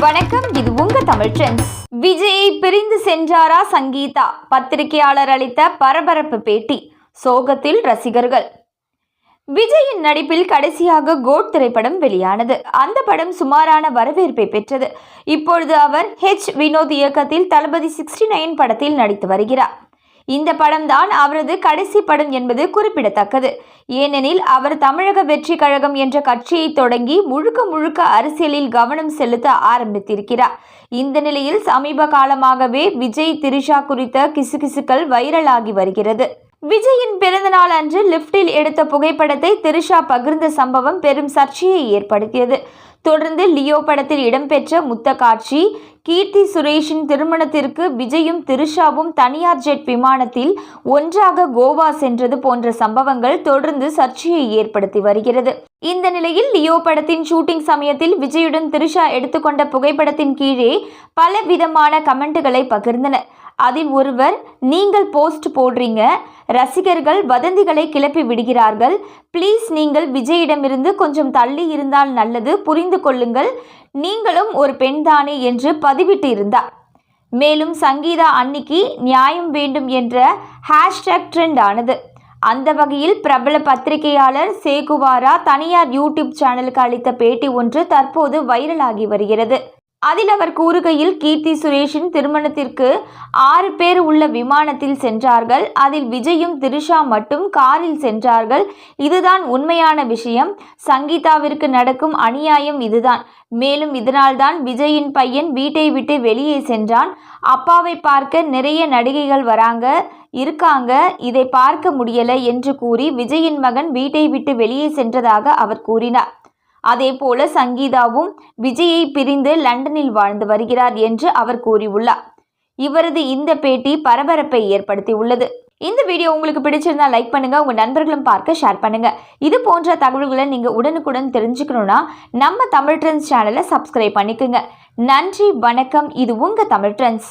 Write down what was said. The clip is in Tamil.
வணக்கம் இது உங்க தமிழ் ட்ரெண்ட்ஸ். விஜயை பிரிந்து சென்றாரா சங்கீதா? பத்திரிகையாளர் அளித்த பரபரப்பு பேட்டி சோகத்தில் ரசிகர்கள். விஜயின் நடிப்பில் கடைசியாக கோட் திரைப்படம் வெளியானது. அந்த படம் சுமாரான வரவேற்பை பெற்றது. இப்பொழுது அவர் ஹெச் வினோத் இயக்கத்தில் தளபதி சிக்ஸ்டி நைன் படத்தில் நடித்து வருகிறார். இந்த படம்தான் அவரது கடைசி படம் என்பது குறிப்பிடத்தக்கது. ஏனெனில் அவர் தமிழக வெற்றி கழகம் என்ற கட்சியை தொடங்கி முழுக்க முழுக்க அரசியலில் கவனம் செலுத்த ஆரம்பித்திருக்கிறார். இந்த நிலையில் சமீப காலமாகவே விஜய் திரிஷா குறித்த கிசுகிசுக்கள் வைரலாகி வருகிறது. விஜயின் பிறந்தநாள் அன்று லிப்டில் எடுத்த புகைப்படத்தை திரிஷா பகிர்ந்த சம்பவம் பெரும் சர்ச்சையை ஏற்படுத்தியது. தொடர்ந்து லியோ படத்தில் இடம்பெற்ற முத்த காட்சி கீர்த்தி சுரேஷின் திருமணத்திற்கு விஜயும் திரிஷாவும் தனியார் ஜெட் விமானத்தில் ஒன்றாக கோவா சென்றது போன்ற சம்பவங்கள் தொடர்ந்து சர்ச்சையை ஏற்படுத்தி வருகிறது. இந்த நிலையில் லியோ படத்தின் ஷூட்டிங் சமயத்தில் விஜயுடன் திரிஷா எடுத்துக்கொண்ட புகைப்படத்தின் கீழே பல விதமான கமெண்ட்டுகளை பகிர்ந்தனர். அதில் ஒருவர் நீங்கள் போஸ்ட் போடுறீங்க. ரசிகர்கள் வதந்திகளை கிளப்பி விடுகிறார்கள். ப்ளீஸ் நீங்கள் விஜயிடமிருந்து கொஞ்சம் தள்ளி இருந்தால் நல்லது. புரிந்து கொள்ளுங்கள். நீங்களும் ஒரு பெண்தானே என்று பதிவிட்டு இருந்தார் மேலும் சங்கீதா அன்னிக்கு நியாயம் வேண்டும் என்ற ஹேஷ்டேக் ட்ரெண்ட் ஆனது. அந்த வகையில் பிரபல பத்திரிகையாளர் சேகுவாரா தனியார் யூடியூப் சேனலுக்கு அளித்த பேட்டி ஒன்று தற்போது வைரலாகி வருகிறது. அதில் அவர் கூறுகையில் கீர்த்தி சுரேஷின் திருமணத்திற்கு ஆறு பேர் உள்ள விமானத்தில் சென்றார்கள். அதில் விஜயும் திரிஷா மட்டும் காரில் சென்றார்கள். இதுதான் உண்மையான விஷயம். சங்கீதாவிற்கு நடக்கும் அநியாயம் இதுதான். மேலும் இதனால்தான் விஜயின் பையன் வீட்டை விட்டு வெளியே சென்றான். அப்பாவை பார்க்க நிறைய நடிகைகள் வராங்க இருக்காங்க. இதை பார்க்க முடியல என்று கூறி விஜயின் மகன் வீட்டை விட்டு வெளியே சென்றதாக அவர் கூறினார். அதே போல சங்கீதாவும் விஜயை பிரிந்து லண்டனில் வாழ்ந்து வருகிறார் என்று அவர் கூறியுள்ளார். இவரது இந்த பேட்டி பரபரப்பை ஏற்படுத்தியுள்ளது. இந்த வீடியோ உங்களுக்கு பிடிச்சிருந்தா லைக் பண்ணுங்க உங்க நண்பர்களும் பார்க்க ஷேர் பண்ணுங்க. இது போன்ற தகவல்களை நீங்க உடனுக்குடன் தெரிஞ்சுக்கணும்னா நம்ம தமிழ் ட்ரெண்ட்ஸ் சேனலை சப்ஸ்கிரைப் பண்ணிக்கோங்க. நன்றி வணக்கம். இது உங்க தமிழ் ட்ரெண்ட்ஸ்.